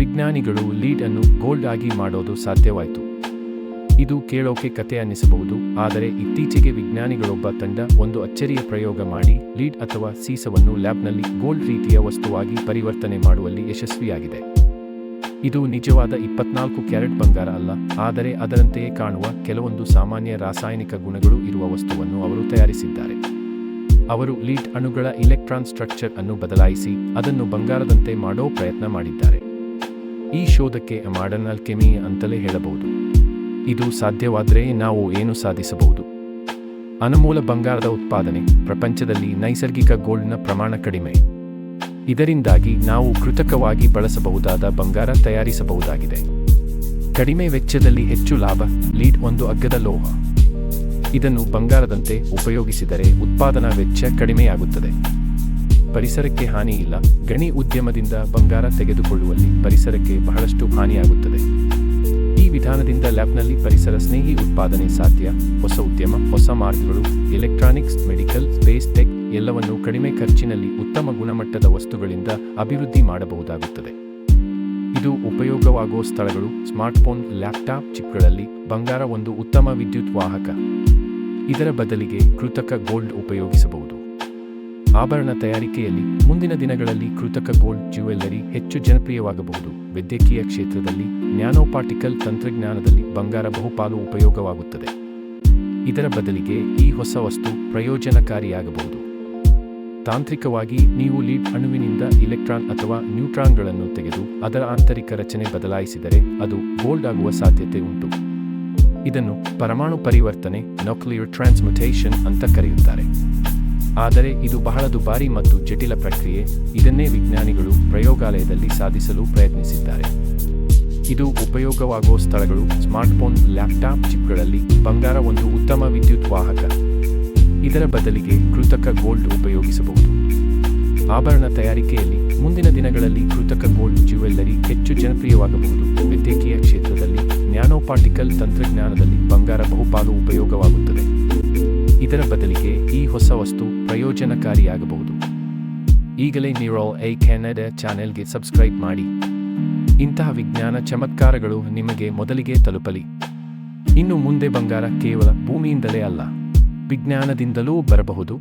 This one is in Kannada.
ವಿಜ್ಞಾನಿಗಳು ಲೀಡ್ ಅನ್ನು ಗೋಲ್ಡ್ ಆಗಿ ಮಾಡೋದು ಸಾಧ್ಯವಾಯಿತು. ಇದು ಕೇಳೋಕೆ ಕತೆ ಅನ್ನಿಸಬಹುದು ಆದರೆ ಇತ್ತೀಚೆಗೆ ವಿಜ್ಞಾನಿಗಳೊಬ್ಬ ತಂಡ ಒಂದು ಅಚ್ಚರಿಯ ಪ್ರಯೋಗ ಮಾಡಿ, ಲೀಡ್ ಅಥವಾ ಸೀಸವನ್ನು ಲ್ಯಾಬ್ನಲ್ಲಿ ಗೋಲ್ಡ್ ರೀತಿಯ ವಸ್ತುವಾಗಿ ಪರಿವರ್ತನೆ ಮಾಡುವಲ್ಲಿ ಯಶಸ್ವಿಯಾಗಿದೆ. ಇದು ನಿಜವಾದ ಇಪ್ಪತ್ನಾಲ್ಕು ಕ್ಯಾರೆಟ್ ಬಂಗಾರ ಅಲ್ಲ, ಆದರೆ ಅದರಂತೆಯೇ ಕಾಣುವ ಕೆಲವೊಂದು ಸಾಮಾನ್ಯ ರಾಸಾಯನಿಕ ಗುಣಗಳು ಇರುವ ವಸ್ತುವನ್ನು ಅವರು ತಯಾರಿಸಿದ್ದಾರೆ. ಅವರು ಲೀಡ್ ಅಣುಗಳ ಇಲೆಕ್ಟ್ರಾನ್ ಸ್ಟ್ರಕ್ಚರ್ ಅನ್ನು ಬದಲಾಯಿಸಿ, ಅದನ್ನು ಬಂಗಾರದಂತೆ ಮಾಡೋ ಪ್ರಯತ್ನ ಮಾಡಿದ್ದಾರೆ. ಈ ಶೋಧಕ್ಕೆ ಮಾಡರ್ನ್ ಅಲ್ಕೆಮಿ ಅಂತಲೇ ಹೇಳಬಹುದು. ಇದು ಸಾಧ್ಯವಾದರೆ ನಾವು ಏನು ಸಾಧಿಸಬಹುದು? ಅನಮೂಲ ಬಂಗಾರದ ಉತ್ಪಾದನೆ, ಪ್ರಪಂಚದಲ್ಲಿ ನೈಸರ್ಗಿಕ ಗೋಲ್ಡ್ನ ಪ್ರಮಾಣ ಕಡಿಮೆ. ಇದರಿಂದಾಗಿ ನಾವು ಕೃತಕವಾಗಿ ಬಳಸಬಹುದಾದ ಬಂಗಾರ ತಯಾರಿಸಬಹುದಾಗಿದೆ. ಕಡಿಮೆ ವೆಚ್ಚದಲ್ಲಿ ಹೆಚ್ಚು ಲಾಭ, ಲೀಡ್ ಒಂದು ಅಗ್ಗದ ಲೋಹ. ಇದನ್ನು ಬಂಗಾರದಂತೆ ಉಪಯೋಗಿಸಿದರೆ ಉತ್ಪಾದನಾ ವೆಚ್ಚ ಕಡಿಮೆಯಾಗುತ್ತದೆ. ಪರಿಸರಕ್ಕೆ ಹಾನಿ ಇಲ್ಲ ಗಣಿ ಉದ್ಯಮದಿಂದ ಬಂಗಾರ ತೆಗೆದುಕೊಳ್ಳುವಲ್ಲಿ ಪರಿಸರಕ್ಕೆ ಬಹಳಷ್ಟು ಹಾನಿಯಾಗುತ್ತದೆ. ಈ ವಿಧಾನದಿಂದ ಲ್ಯಾಬ್ನಲ್ಲಿ ಪರಿಸರ ಸ್ನೇಹಿ ಉತ್ಪಾದನೆ ಸಾಧ್ಯ. ಹೊಸ ಉದ್ಯಮ, ಹೊಸ ಮಾರ್ಗಗಳು, ಎಲೆಕ್ಟ್ರಾನಿಕ್ಸ್, ಮೆಡಿಕಲ್, ಸ್ಪೇಸ್, ಟೆಕ್ ಎಲ್ಲವನ್ನೂ ಕಡಿಮೆ ಖರ್ಚಿನಲ್ಲಿ ಉತ್ತಮ ಗುಣಮಟ್ಟದ ವಸ್ತುಗಳಿಂದ ಅಭಿವೃದ್ಧಿ ಮಾಡಬಹುದಾಗುತ್ತದೆ. ಇದು ಉಪಯೋಗವಾಗುವ ಸ್ಥಳಗಳು, ಸ್ಮಾರ್ಟ್ಫೋನ್, ಲ್ಯಾಪ್ಟಾಪ್ ಚಿಪ್ಗಳಲ್ಲಿ ಬಂಗಾರ ಒಂದು ಉತ್ತಮ ವಿದ್ಯುತ್ ವಾಹಕ. ಇದರ ಬದಲಿಗೆ ಕೃತಕ ಗೋಲ್ಡ್ ಉಪಯೋಗಿಸಬಹುದು. ಆಭರಣ ತಯಾರಿಕೆಯಲ್ಲಿ ಮುಂದಿನ ದಿನಗಳಲ್ಲಿ ಕೃತಕ ಗೋಲ್ಡ್ ಜ್ಯುವೆಲ್ಲರಿ ಹೆಚ್ಚು ಜನಪ್ರಿಯವಾಗಬಹುದು. ವೈದ್ಯಕೀಯ ಕ್ಷೇತ್ರದಲ್ಲಿ ನ್ಯಾನೋಪಾರ್ಟಿಕಲ್ ತಂತ್ರಜ್ಞಾನದಲ್ಲಿ ಬಂಗಾರ ಬಹುಪಾಲು ಉಪಯೋಗವಾಗುತ್ತದೆ. ಇದರ ಬದಲಿಗೆ ಈ ಹೊಸ ವಸ್ತು ಪ್ರಯೋಜನಕಾರಿಯಾಗಬಹುದು. ತಾಂತ್ರಿಕವಾಗಿ ನೀವು ಲೀಡ್ ಅಣುವಿನಿಂದ ಇಲೆಕ್ಟ್ರಾನ್ ಅಥವಾ ನ್ಯೂಟ್ರಾನ್ಗಳನ್ನು ತೆಗೆದು ಅದರ ಆಂತರಿಕ ರಚನೆ ಬದಲಾಯಿಸಿದರೆ ಅದು ಗೋಲ್ಡ್ ಆಗುವ ಸಾಧ್ಯತೆ ಉಂಟು. ಇದನ್ನು ಪರಮಾಣು ಪರಿವರ್ತನೆ ನ್ಯೂಕ್ಲಿಯರ್ ಟ್ರಾನ್ಸ್ಮ್ಯುಟೇಷನ್ ಅಂತ ಕರೆಯುತ್ತಾರೆ. ಆದರೆ ಇದು ಬಹಳ ದುಬಾರಿ ಮತ್ತು ಜಟಿಲ ಪ್ರಕ್ರಿಯೆ. ಇದನ್ನೇ ವಿಜ್ಞಾನಿಗಳು ಪ್ರಯೋಗಾಲಯದಲ್ಲಿ ಸಾಧಿಸಲು ಪ್ರಯತ್ನಿಸಿದ್ದಾರೆ. ಇದು ಉಪಯೋಗವಾಗುವ ಸ್ಥಳಗಳು, ಸ್ಮಾರ್ಟ್ಫೋನ್, ಲ್ಯಾಪ್ಟಾಪ್ ಚಿಪ್ಗಳಲ್ಲಿ ಬಂಗಾರ ಒಂದು ಉತ್ತಮ ವಿದ್ಯುತ್ ವಾಹಕ. ಇದರ ಬದಲಿಗೆ ಕೃತಕ ಗೋಲ್ಡ್ ಉಪಯೋಗಿಸಬಹುದು. ಆಭರಣ ತಯಾರಿಕೆಯಲ್ಲಿ ಮುಂದಿನ ದಿನಗಳಲ್ಲಿ ಕೃತಕ ಗೋಲ್ಡ್ ಜ್ಯುವೆಲ್ಲರಿ ಹೆಚ್ಚು ಜನಪ್ರಿಯವಾಗಬಹುದು. ವೈದ್ಯಕೀಯ ಕ್ಷೇತ್ರದಲ್ಲಿ ನ್ಯಾನೋಪಾರ್ಟಿಕಲ್ ತಂತ್ರಜ್ಞಾನದಲ್ಲಿ ಬಂಗಾರ ಬಹುಪಾಲು ಉಪಯೋಗವಾಗುತ್ತದೆ. ಇದರ ಬದಲಿಗೆ ಈ ಹೊಸ ವಸ್ತು ಪ್ರಯೋಜನಕಾರಿಯಾಗಬಹುದು. ಈಗಲೇ ನೀರೋ ಐ ಕೆನಡ ಚಾನೆಲ್ಗೆ ಸಬ್ಸ್ಕ್ರೈಬ್ ಮಾಡಿ. ಇಂತಹ ವಿಜ್ಞಾನ ಚಮತ್ಕಾರಗಳು ನಿಮಗೆ ಮೊದಲಿಗೆ ತಲುಪಲಿ. ಇನ್ನು ಮುಂದೆ ಬಂಗಾರ ಕೇವಲ ಭೂಮಿಯಿಂದಲೇ ಅಲ್ಲ, ವಿಜ್ಞಾನದಿಂದಲೂ ಬರಬಹುದು.